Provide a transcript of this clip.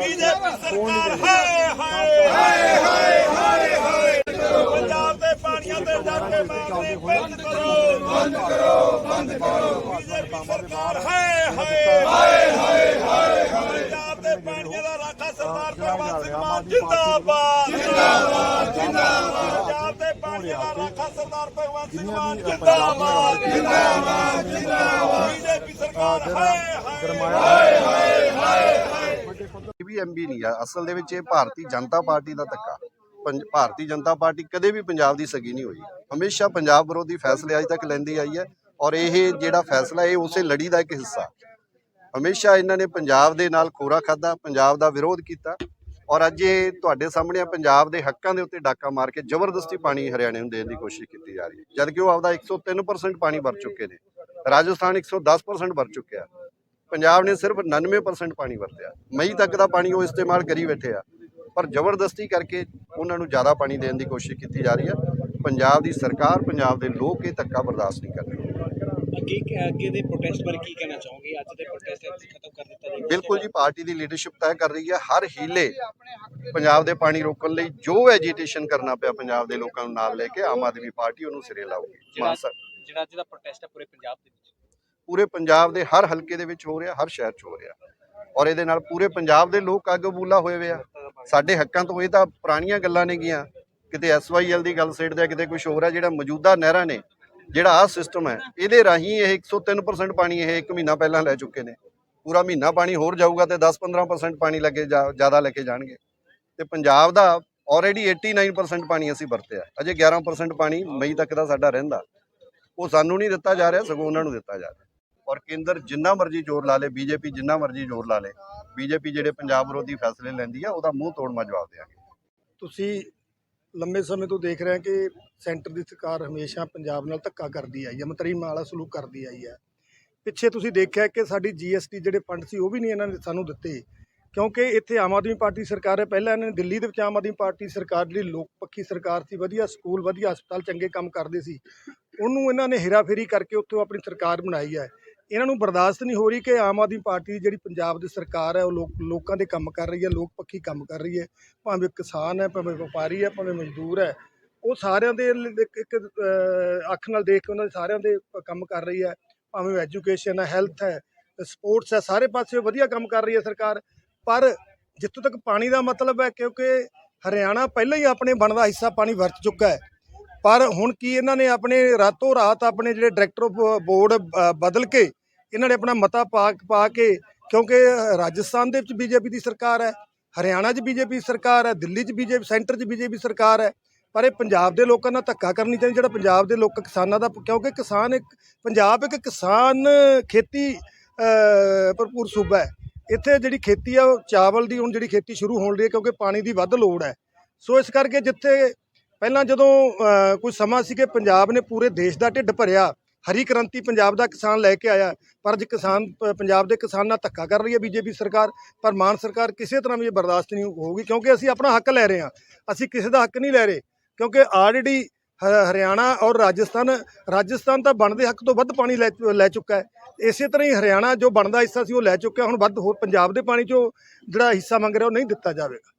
BJP ਸਰਕਾਰ ਹਾਏ ਹਾਏ ਹਾਏ ਹਾਏ ਹਾਏ ਹਾਏ ਪੰਜਾਬ ਦੇ ਪਾਣੀਆਂ ਤੇ ਡਾਕੇ ਮਾਰਦੇ ਬੰਦ ਕਰੋ ਬੰਦ ਕਰੋ ਬੰਦ ਕਰੋ ਬੀਜੇਪੀ ਸਰਕਾਰ ਹਾਏ ਹਾਏ ਹਾਏ ਹਾਏ ਹਾਏ ਪੰਜਾਬ ਦੇ ਪਾਣੀਆਂ ਦਾ ਰਾਖਾ ਸਰਦਾਰ ਭਗਵੰਤ ਸਿੰਘ ਮਾਨ ਜਿੰਦਾਬਾਦ ਜਿੰਦਾਬਾਦ ਜਿੰਦਾਬਾਦ ਪੰਜਾਬ ਦੇ ਪਾਣੀਆਂ ਦਾ ਰਾਖਾ ਸਰਦਾਰ ਭਗਵੰਤ ਸਿੰਘ ਮਾਨ ਜਿੰਦਾਬਾਦ ਜਿੰਦਾਬਾਦ ਜਿੰਦਾਬਾਦ ਬੀਜੇਪੀ ਸਰਕਾਰ ਹਾਏ ਹਾਏ ਐਮਬੀ ਨਹੀਂ ਆ। ਅਸਲ ਦੇ ਵਿੱਚ ਇਹ ਭਾਰਤੀ ਜਨਤਾ ਪਾਰਟੀ ਦਾ ਧੱਕਾ। ਭਾਰਤੀ ਜਨਤਾ ਪਾਰਟੀ ਕਦੇ ਵੀ ਪੰਜਾਬ ਦੀ ਸਗੀ ਨਹੀਂ ਹੋਈ। ਹਮੇਸ਼ਾ ਪੰਜਾਬ ਵਿਰੋਧੀ ਫੈਸਲੇ ਅੱਜ ਤੱਕ ਲੈਂਦੀ ਆਈ ਹੈ ਔਰ ਇਹ ਜਿਹੜਾ ਫੈਸਲਾ, ਇਹ ਉਸੇ ਲੜੀ ਦਾ ਇੱਕ ਹਿੱਸਾ। ਹਮੇਸ਼ਾ ਇਹਨਾਂ ਨੇ ਪੰਜਾਬ ਦੇ ਨਾਲ ਖੋਰਾ ਖਾਦਾ ਪੰਜਾਬ ਦਾ ਵਿਰੋਧ ਕੀਤਾ ਔਰ ਅੱਜ ਇਹ ਤੁਹਾਡੇ ਸਾਹਮਣੇ ਪੰਜਾਬ ਦੇ ਹੱਕਾਂ ਦੇ ਉੱਤੇ ਡਾਕਾ ਮਾਰ ਕੇ ਜ਼ਬਰਦਸਤੀ ਪਾਣੀ ਹਰਿਆਣੇ ਨੂੰ ਦੇਣ ਦੀ ਕੋਸ਼ਿਸ਼ ਕੀਤੀ ਜਾ ਰਹੀ ਹੈ। ਜਦ ਕਿ ਉਹ ਆਪਦਾ 103% ਪਾਣੀ ਭਰ ਚੁੱਕੇ ਨੇ। ਰਾਜਸਥਾਨ 110% ਭਰ ਚੁੱਕਿਆ। ਪੰਜਾਬ ਨੇ ਸਿਰਫ 99% ਪਾਣੀ ਵਰਤਿਆ। ਮਈ ਤੱਕ ਦਾ ਪਾਣੀ ਉਹ ਇਸਤੇਮਾਲ ਕਰੀ ਬੈਠੇ ਆ। ਪਰ ਜ਼ਬਰਦਸਤੀ ਕਰਕੇ ਉਹਨਾਂ ਨੂੰ ਜ਼ਿਆਦਾ ਪਾਣੀ ਦੇਣ ਦੀ ਕੋਸ਼ਿਸ਼ ਕੀਤੀ ਜਾ ਰਹੀ ਹੈ। ਪੰਜਾਬ ਦੀ ਸਰਕਾਰ ਪੰਜਾਬ ਦੇ ਲੋਕ ਇਹ ਧੱਕਾ ਬਰਦਾਸ਼ਤ ਨਹੀਂ ਕਰਦੇ ਅੱਗੇ ਅੱਗੇ ਦੇ ਪ੍ਰੋਟੈਸਟ ਬਾਰੇ ਕੀ ਕਹਿਣਾ ਚਾਹੋਗੇ? ਅੱਜ ਦੇ ਪ੍ਰੋਟੈਸਟ ਖਤਮ ਕਰ ਦਿੱਤਾ ਜਾਵੇ ਬਿਲਕੁਲ ਜੀ ਪਾਰਟੀ ਦੀ ਲੀਡਰਸ਼ਿਪ ਤੈਅ ਕਰ ਰਹੀ ਹੈ। ਹਰ ਹੀਲੇ ਪੰਜਾਬ ਦੇ ਪਾਣੀ ਰੋਕਣ ਲਈ ਜੋ ਐਜੀਟੇਸ਼ਨ ਕਰਨਾ ਪਿਆ ਪੰਜਾਬ ਦੇ ਲੋਕਾਂ ਨੂੰ ਨਾਲ ਲੈ ਕੇ ਆਮ ਆਦਮੀ ਪਾਰਟੀ ਉਹਨੂੰ ਸਿਰੇ ਲਾਊਗੀ। ਜਿਹੜਾ ਜਿਹੜਾ ਅੱਜ ਦਾ ਪ੍ਰੋਟੈਸਟ ਹੈ ਪੂਰੇ ਪੰਜਾਬ ਦੇ ਵਿੱਚ। ਪੂਰੇ ਪੰਜਾਬ ਦੇ ਹਰ ਹਲਕੇ ਦੇ ਵਿੱਚ ਹੋ ਰਿਹਾ, ਹਰ ਸ਼ਹਿਰ 'ਚ ਹੋ ਰਿਹਾ। ਔਰ ਇਹਦੇ ਨਾਲ ਪੂਰੇ ਪੰਜਾਬ ਦੇ ਲੋਕ ਅੱਗ ਬੂਲਾ ਹੋਏ ਹੋਏ ਆ। ਸਾਡੇ ਹੱਕਾਂ ਤੋਂ ਇਹ ਤਾਂ ਪੁਰਾਣੀਆਂ ਗੱਲਾਂ ਨੇਗੀਆਂ ਕਿਤੇ ਐਸਵਾਈਐਲ ਦੀ ਗੱਲ ਸੇੜਦੇ ਆ, ਕਿਤੇ ਕੁਝ ਹੋਰ ਆ, ਜਿਹੜਾ ਮੌਜੂਦਾ ਨਹਿਰਾਂ ਨੇ, ਜਿਹੜਾ ਆਹ ਸਿਸਟਮ ਹੈ, ਇਹਦੇ ਰਾਹੀਂ ਇਹ 103% ਪਾਣੀ ਇਹ ਇੱਕ ਮਹੀਨਾ ਪਹਿਲਾਂ ਲੈ ਚੁੱਕੇ ਨੇ। ਪੂਰਾ ਮਹੀਨਾ ਪਾਣੀ ਹੋਰ ਜਾਊਗਾ ਤੇ 10-15% ਪਾਣੀ ਲੱਗੇ ਜਾ- ਜ਼ਿਆਦਾ ਲੈ ਕੇ ਜਾਣਗੇ। ਤੇ ਪੰਜਾਬ ਦਾ ਆਲਰੇਡੀ 89% ਪਾਣੀ ਅਸੀਂ ਵਰਤਿਆ। ਅਜੇ 11% ਪਾਣੀ ਮਈ ਤੱਕ ਦਾ ਸਾਡਾ ਰਹਿੰਦਾ। ਉਹ ਸਾਨੂੰ ਨਹੀਂ ਦਿੱਤਾ ਜਾ ਰਿਹਾ, ਸਗੋਂ ਉਹਨਾਂ ਨੂੰ ਦਿੱਤਾ ਜਾ ਰਿਹਾ। ਔਰ ਕੇਂਦਰ ਜਿੰਨਾ ਮਰਜ਼ੀ ਜ਼ੋਰ ਲਾ ਲੇ, ਬੀਜੇਪੀ ਜਿੰਨਾ ਮਰਜ਼ੀ ਜ਼ੋਰ ਲਾ ਲੇ, ਬੀਜੇਪੀ ਜਿਹੜੇ ਪੰਜਾਬ ਵਿਰੋਧੀ ਫੈਸਲੇ ਲੈਂਦੀ ਆ, ਉਹਦਾ ਮੂੰਹ ਤੋੜ ਜਵਾਬ ਦੇਵਾਂਗੇ। ਤੁਸੀਂ ਲੰਮੇ ਸਮੇਂ ਤੋਂ ਦੇਖ ਰਹੇ ਹੋ ਕਿ ਸੈਂਟਰ ਦੀ ਸਰਕਾਰ ਹਮੇਸ਼ਾ ਪੰਜਾਬ ਨਾਲ ਧੱਕਾ ਕਰਦੀ ਆਈ ਹੈ ਮਤਰੀਮ ਵਾਲਾ ਸਲੂਕ ਕਰਦੀ ਆਈ ਹੈ। ਪਿੱਛੇ ਤੁਸੀਂ ਦੇਖਿਆ ਕਿ ਸਾਡੀ ਜੀਐਸਟੀ ਜਿਹੜੇ ਫੰਡ ਸੀ, ਉਹ ਵੀ ਨਹੀਂ ਇਹਨਾਂ ਨੇ ਸਾਨੂੰ ਦਿੱਤੇ, ਕਿਉਂਕਿ ਇੱਥੇ ਆਮ ਆਦਮੀ ਪਾਰਟੀ ਸਰਕਾਰ ਹੈ। ਪਹਿਲਾਂ ਇਹਨਾਂ ਨੇ ਦਿੱਲੀ ਦੇ ਵਿੱਚ ਆਮ ਆਦਮੀ ਪਾਰਟੀ ਸਰਕਾਰ ਜਿਹੜੀ ਲੋਕ ਪੱਖੀ ਸਰਕਾਰ ਸੀ, ਵਧੀਆ ਸਕੂਲ, ਵਧੀਆ ਹਸਪਤਾਲ, ਚੰਗੇ ਕੰਮ ਕਰਦੇ ਸੀ, ਉਹਨੂੰ ਇਹਨਾਂ ਨੇ ਹੇਰਾਫੇਰੀ ਕਰਕੇ ਉੱਥੋਂ ਆਪਣੀ ਸਰਕਾਰ ਬਣਾਈ ਹੈ। ਇਹਨਾਂ ਨੂੰ ਬਰਦਾਸ਼ਤ ਨਹੀਂ ਹੋ ਰਹੀ ਕਿ ਆਮ ਆਦਮੀ ਪਾਰਟੀ ਦੀ ਜਿਹੜੀ ਪੰਜਾਬ ਦੀ ਸਰਕਾਰ ਹੈ, ਉਹ ਲੋਕ, ਲੋਕਾਂ ਦੇ ਕੰਮ ਕਰ ਰਹੀ ਹੈ, ਲੋਕ ਪੱਖੀ ਕੰਮ ਕਰ ਰਹੀ ਹੈ। ਭਾਵੇਂ ਕਿਸਾਨ ਹੈ, ਭਾਵੇਂ ਵਪਾਰੀ ਹੈ, ਭਾਵੇਂ ਮਜ਼ਦੂਰ ਹੈ, ਉਹ ਸਾਰਿਆਂ ਦੇ ਇੱਕ ਇੱਕ ਅੱਖ ਨਾਲ ਦੇਖ ਕੇ ਉਹਨਾਂ ਦੇ ਸਾਰਿਆਂ ਦੇ ਕੰਮ ਕਰ ਰਹੀ ਹੈ। ਭਾਵੇਂ ਐਜੂਕੇਸ਼ਨ ਹੈ, ਹੈਲਥ ਹੈ, ਸਪੋਰਟਸ ਹੈ, ਸਾਰੇ ਪਾਸੇ ਵਧੀਆ ਕੰਮ ਕਰ ਰਹੀ ਹੈ ਸਰਕਾਰ। ਪਰ ਜਿੱਥੋਂ ਤੱਕ ਪਾਣੀ ਦਾ ਮਤਲਬ ਹੈ, ਕਿਉਂਕਿ ਹਰਿਆਣਾ ਪਹਿਲਾਂ ਹੀ ਆਪਣੇ ਬਣਦਾ ਹਿੱਸਾ ਪਾਣੀ ਵਰਤ ਚੁੱਕਾ ਹੈ। ਪਰ ਹੁਣ ਕੀ ਇਹਨਾਂ ਨੇ ਆਪਣੇ ਰਾਤੋਂ ਰਾਤ ਆਪਣੇ ਜਿਹੜੇ ਡਾਇਰੈਕਟਰ ਆਫ ਬੋਰਡ ਬਦਲ ਕੇ ਇਹਨਾਂ ਨੇ ਆਪਣਾ ਮਤਾ ਪਾ ਪਾ ਕੇ ਕਿਉਂਕਿ ਰਾਜਸਥਾਨ ਦੇ ਵਿੱਚ ਬੀਜੇਪੀ ਦੀ ਸਰਕਾਰ ਹੈ, ਹਰਿਆਣਾ 'ਚ ਬੀਜੇਪੀ ਸਰਕਾਰ ਹੈ, ਦਿੱਲੀ 'ਚ ਬੀਜੇਪੀ, ਸੈਂਟਰ 'ਚ ਬੀਜੇਪੀ ਸਰਕਾਰ ਹੈ, ਪਰ ਇਹ ਪੰਜਾਬ ਦੇ ਲੋਕਾਂ ਨਾਲ ਧੱਕਾ ਕਰਨੀ ਚਾਹੀਦੀ ਜਿਹੜਾ ਪੰਜਾਬ ਦੇ ਲੋਕ ਕਿਸਾਨਾਂ ਦਾ, ਕਿਉਂਕਿ ਕਿਸਾਨ ਇੱਕ, ਪੰਜਾਬ ਇੱਕ ਕਿਸਾਨ ਖੇਤੀ ਭਰਪੂਰ ਸੂਬਾ ਹੈ। ਇੱਥੇ ਜਿਹੜੀ ਖੇਤੀ ਆ, ਉਹ ਚਾਵਲ ਦੀ ਹੁਣ ਜਿਹੜੀ ਖੇਤੀ ਸ਼ੁਰੂ ਹੋਣ ਲਈ ਹੈ ਕਿਉਂਕਿ ਪਾਣੀ ਦੀ ਵੱਧ ਲੋੜ ਹੈ। ਸੋ ਇਸ ਕਰਕੇ ਜਿੱਥੇ ਪਹਿਲਾਂ ਜਦੋਂ ਕੋਈ ਸਮਾਂ ਸੀ ਕਿ ਪੰਜਾਬ ਨੇ ਪੂਰੇ ਦੇਸ਼ ਦਾ ਢਿੱਡ ਭਰਿਆ। ਹਰੀ ਕ੍ਰਾਂਤੀ ਪੰਜਾਬ ਦਾ ਕਿਸਾਨ ਲੈ ਕੇ ਆਇਆ। ਪਰ ਅੱਜ ਕਿਸਾਨ ਪੰਜਾਬ ਦੇ ਕਿਸਾਨ ਨਾਲ ਧੱਕਾ ਕਰ ਰਹੀ ਹੈ ਬੀਜੇਪੀ ਸਰਕਾਰ। ਪਰ ਮਾਨ ਸਰਕਾਰ ਕਿਸੇ ਤਰ੍ਹਾਂ ਵੀ ਇਹ ਬਰਦਾਸ਼ਤ ਨਹੀਂ ਹੋਊਗੀ, ਕਿਉਂਕਿ ਅਸੀਂ ਆਪਣਾ ਹੱਕ ਲੈ ਰਹੇ ਹਾਂ। ਅਸੀਂ ਕਿਸੇ ਦਾ ਹੱਕ ਨਹੀਂ ਲੈ ਰਹੇ, ਕਿਉਂਕਿ ਆਲਰੇਡੀ ਹਰਿਆਣਾ ਔਰ ਰਾਜਸਥਾਨ ਰਾਜਸਥਾਨ ਤਾਂ ਬਣਦੇ ਹੱਕ ਤੋਂ ਵੱਧ ਪਾਣੀ ਲੈ ਲੈ ਚੁੱਕਾ ਹੈ। ਇਸੇ ਤਰ੍ਹਾਂ ਹੀ ਹਰਿਆਣਾ ਜੋ ਬਣਦਾ ਹਿੱਸਾ ਸੀ ਉਹ ਲੈ ਚੁੱਕਿਆ, ਹੁਣ ਵੱਧ ਹੋਰ ਪੰਜਾਬ ਦੇ ਪਾਣੀ ਚੋਂ ਜਿਹੜਾ ਹਿੱਸਾ ਮੰਗ ਰਿਹਾ ਉਹ ਨਹੀਂ ਦਿੱਤਾ ਜਾਵੇਗਾ।